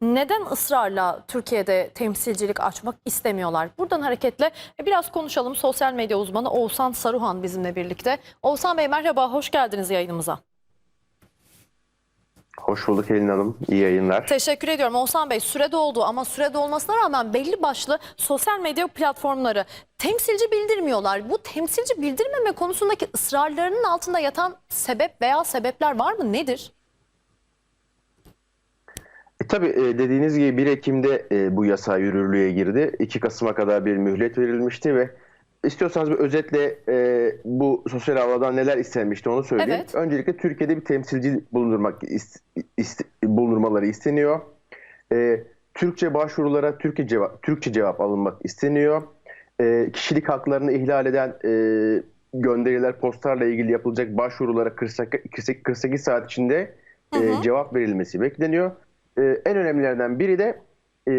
Neden ısrarla Türkiye'de temsilcilik açmak istemiyorlar? Buradan hareketle biraz konuşalım. Sosyal medya uzmanı Oğuzhan Saruhan bizimle birlikte. Oğuzhan Bey merhaba, hoş geldiniz yayınımıza. Hoş bulduk Elin Hanım. İyi yayınlar. Teşekkür ediyorum Oğuzhan Bey. Sürede oldu ama sürede olmasına rağmen belli başlı sosyal medya platformları temsilci bildirmiyorlar. Bu temsilci bildirmeme konusundaki ısrarlarının altında yatan sebep veya sebepler var mı? Nedir? E, tabii e, dediğiniz gibi 1 Ekim'de e, bu yasa yürürlüğe girdi. 2 Kasım'a kadar bir mühlet verilmişti ve istiyorsanız bir özetle e, bu sosyal havadan neler istenmişti onu söyleyeyim. Evet. Öncelikle Türkiye'de bir temsilci bulundurmak is- ist- bulundurmaları isteniyor. E, Türkçe başvurulara Türkçe cevap, Türkçe cevap alınmak isteniyor. E, kişilik haklarını ihlal eden e, gönderiler, postlarla ilgili yapılacak başvurulara 48, 48 saat içinde e, cevap verilmesi bekleniyor. E, en önemlilerden biri de e,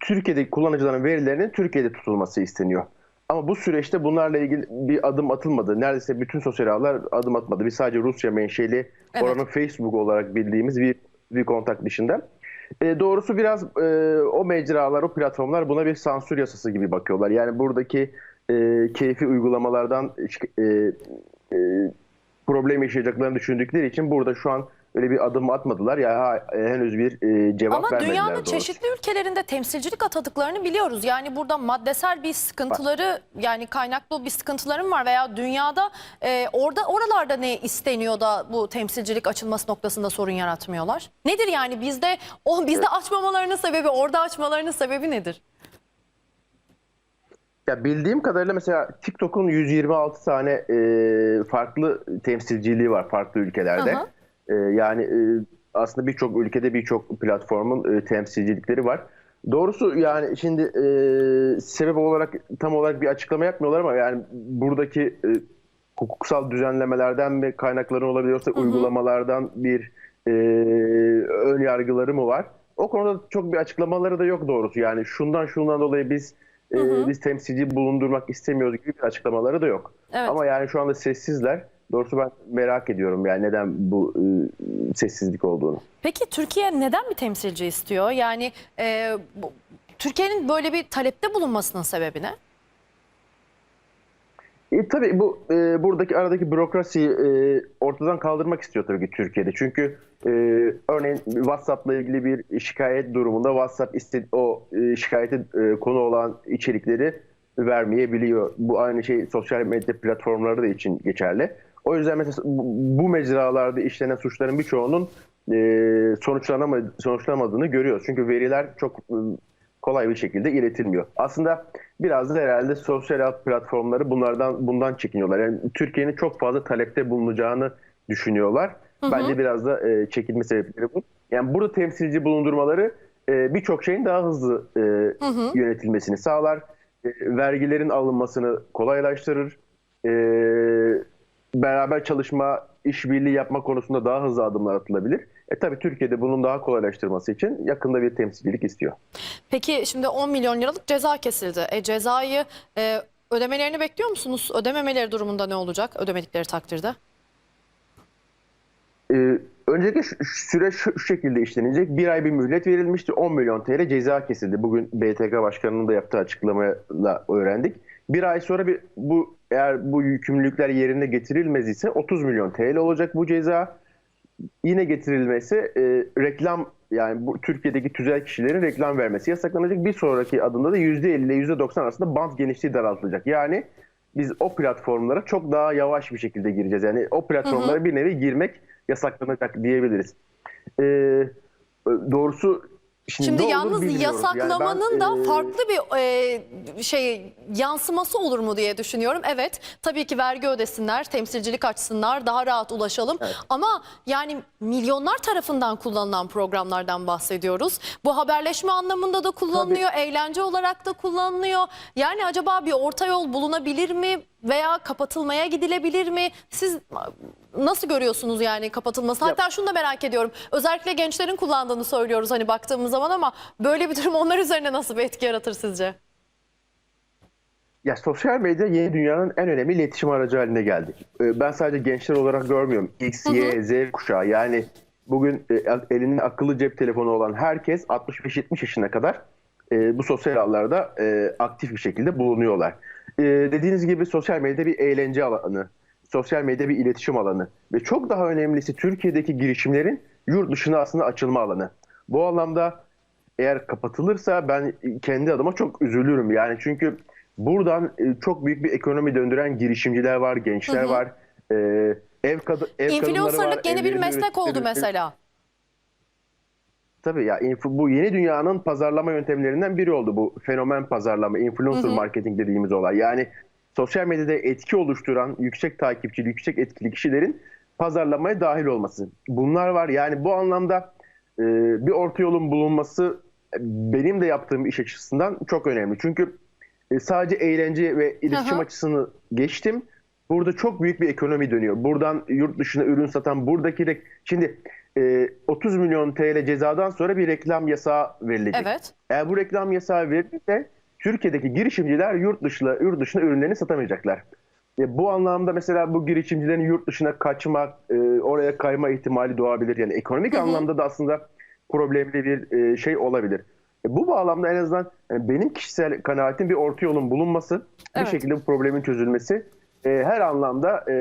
Türkiye'deki kullanıcıların verilerinin Türkiye'de tutulması isteniyor. Ama bu süreçte bunlarla ilgili bir adım atılmadı. Neredeyse bütün sosyal ağlar adım atmadı. Biz sadece Rusya menşeli Evet. oranın Facebook olarak bildiğimiz bir, bir kontak dışında. E, doğrusu biraz e, o mecralar, o platformlar buna bir sansür yasası gibi bakıyorlar. Yani buradaki e, keyfi uygulamalardan e, e, problem yaşayacaklarını düşündükleri için burada şu an öyle bir adım atmadılar. Ya ha- e, henüz bir e, cevap Ama vermediler. dünyanın doğrusu. çeşitli ülkelerinde temsilcilik atadıklarını biliyoruz. Yani burada maddesel bir sıkıntıları yani kaynaklı bir sıkıntıların var veya dünyada e, orada oralarda ne isteniyor da bu temsilcilik açılması noktasında sorun yaratmıyorlar? Nedir yani bizde o bizde açmamalarının sebebi orada açmalarının sebebi nedir? Ya bildiğim kadarıyla mesela TikTok'un 126 tane e, farklı temsilciliği var farklı ülkelerde. Hı. E, yani e, aslında birçok ülkede birçok platformun e, temsilcilikleri var. Doğrusu yani şimdi e, sebep olarak tam olarak bir açıklama yapmıyorlar ama yani buradaki e, hukuksal düzenlemelerden mi kaynakları olabilir yoksa uygulamalardan bir e, ön yargıları mı var? O konuda çok bir açıklamaları da yok doğrusu. Yani şundan şundan dolayı biz e, biz temsilci bulundurmak istemiyoruz gibi bir açıklamaları da yok. Evet. Ama yani şu anda sessizler. Doğrusu ben merak ediyorum yani neden bu e, sessizlik olduğunu. Peki Türkiye neden bir temsilci istiyor? Yani e, Türkiye'nin böyle bir talepte bulunmasının sebebi ne? E, tabii bu e, buradaki aradaki bürokrasiyi e, ortadan kaldırmak istiyor tabii ki Türkiye'de. Çünkü e, örneğin WhatsApp'la ilgili bir şikayet durumunda WhatsApp iste, o e, şikayete e, konu olan içerikleri vermeyebiliyor. Bu aynı şey sosyal medya platformları da için geçerli. O yüzden mesela bu, mecralarda işlenen suçların birçoğunun e, sonuçlanamadı, sonuçlamadığını görüyoruz. Çünkü veriler çok e, kolay bir şekilde iletilmiyor. Aslında biraz da herhalde sosyal ağ platformları bunlardan bundan çekiniyorlar. Yani Türkiye'nin çok fazla talepte bulunacağını düşünüyorlar. Bence biraz da e, çekinme sebepleri bu. Yani burada temsilci bulundurmaları e, birçok şeyin daha hızlı e, yönetilmesini sağlar. E, vergilerin alınmasını kolaylaştırır. E, beraber çalışma, işbirliği yapma konusunda daha hızlı adımlar atılabilir. E tabii Türkiye'de bunun daha kolaylaştırması için yakında bir temsilcilik istiyor. Peki şimdi 10 milyon liralık ceza kesildi. E, cezayı e, ödemelerini bekliyor musunuz? Ödememeleri durumunda ne olacak ödemedikleri takdirde? Şu süreç şu, şu şekilde işlenecek. Bir ay bir mühlet verilmişti. 10 milyon TL ceza kesildi. Bugün BTK Başkanı'nın da yaptığı açıklamayla öğrendik. Bir ay sonra bir bu eğer bu yükümlülükler yerine getirilmez ise 30 milyon TL olacak bu ceza. Yine getirilmesi e, reklam yani bu Türkiye'deki tüzel kişilerin reklam vermesi yasaklanacak. Bir sonraki adımda da %50 ile %90 arasında band genişliği daraltılacak. Yani biz o platformlara çok daha yavaş bir şekilde gireceğiz. Yani o platformlara bir nevi girmek yasaklanacak diyebiliriz. Ee, doğrusu şimdi, Şimdi yalnız bilmiyoruz. Yani yasaklamanın ben, da e, farklı bir e, şey yansıması olur mu diye düşünüyorum. Evet tabii ki vergi ödesinler, temsilcilik açsınlar, daha rahat ulaşalım. Ama yani milyonlar tarafından kullanılan programlardan bahsediyoruz. Bu haberleşme anlamında da kullanılıyor, eğlence olarak da kullanılıyor. Yani acaba bir orta yol bulunabilir mi veya kapatılmaya gidilebilir mi? Siz nasıl görüyorsunuz yani kapatılması? Hatta şunu da merak ediyorum. Özellikle gençlerin kullandığını söylüyoruz hani baktığımız zaman ama böyle bir durum onlar üzerine nasıl bir etki yaratır sizce? Ya sosyal medya yeni dünyanın en önemli iletişim aracı haline geldi. Ee, Ben sadece gençler olarak görmüyorum. X, Y, Z kuşağı yani bugün e, elinde akıllı cep telefonu olan herkes 65-70 yaşına kadar e, bu sosyal ağlarda e, aktif bir şekilde bulunuyorlar. Dediğiniz gibi sosyal medya bir eğlence alanı, sosyal medya bir iletişim alanı ve çok daha önemlisi Türkiye'deki girişimlerin yurt dışına aslında açılma alanı. Bu anlamda eğer kapatılırsa ben kendi adıma çok üzülürüm. Yani çünkü buradan e, çok büyük bir ekonomi döndüren girişimciler var, gençler var. E, ev, kadı, ev var. Influencerlık yeni bir meslek oldu mesela. Tabii ya bu yeni dünyanın pazarlama yöntemlerinden biri oldu bu fenomen pazarlama, influencer marketing dediğimiz olay. Yani sosyal medyada etki oluşturan yüksek takipçili, yüksek etkili kişilerin pazarlamaya dahil olması. Bunlar var. Yani bu anlamda e, bir orta yolun bulunması benim de yaptığım iş açısından çok önemli. Çünkü e, sadece eğlence ve iletişim hı. açısını geçtim. Burada çok büyük bir ekonomi dönüyor. Buradan yurt dışına ürün satan buradaki rek- şimdi e, 30 milyon TL cezadan sonra bir reklam yasağı verilecek. Evet. Eğer bu reklam yasağı verilirse Türkiye'deki girişimciler yurt dışına yurt dışına ürünlerini satamayacaklar. E, bu anlamda mesela bu girişimcilerin yurt dışına kaçmak, e, oraya kayma ihtimali doğabilir. Yani ekonomik anlamda da aslında problemli bir e, şey olabilir. E, bu bağlamda en azından e, benim kişisel kanaatim bir orta yolun bulunması, Evet. bir şekilde bu problemin çözülmesi. E, her anlamda e,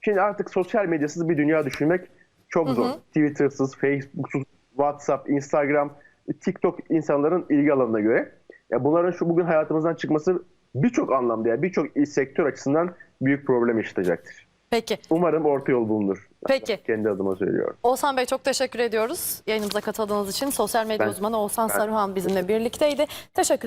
şimdi artık sosyal medyasız bir dünya düşünmek çok zor. Twitter'sız, Facebook'suz, WhatsApp, Instagram, TikTok insanların ilgi alanına göre. Ya bunların şu bugün hayatımızdan çıkması birçok anlamda yani birçok sektör açısından büyük problem yaşatacaktır. Peki. Umarım orta yol bulunur. Peki. Kendi adıma söylüyorum. Oğuzhan Bey çok teşekkür ediyoruz yayınımıza katıldığınız için. Sosyal medya Ben- uzmanı Oğuzhan ben- Saruhan bizimle birlikteydi. Teşekkür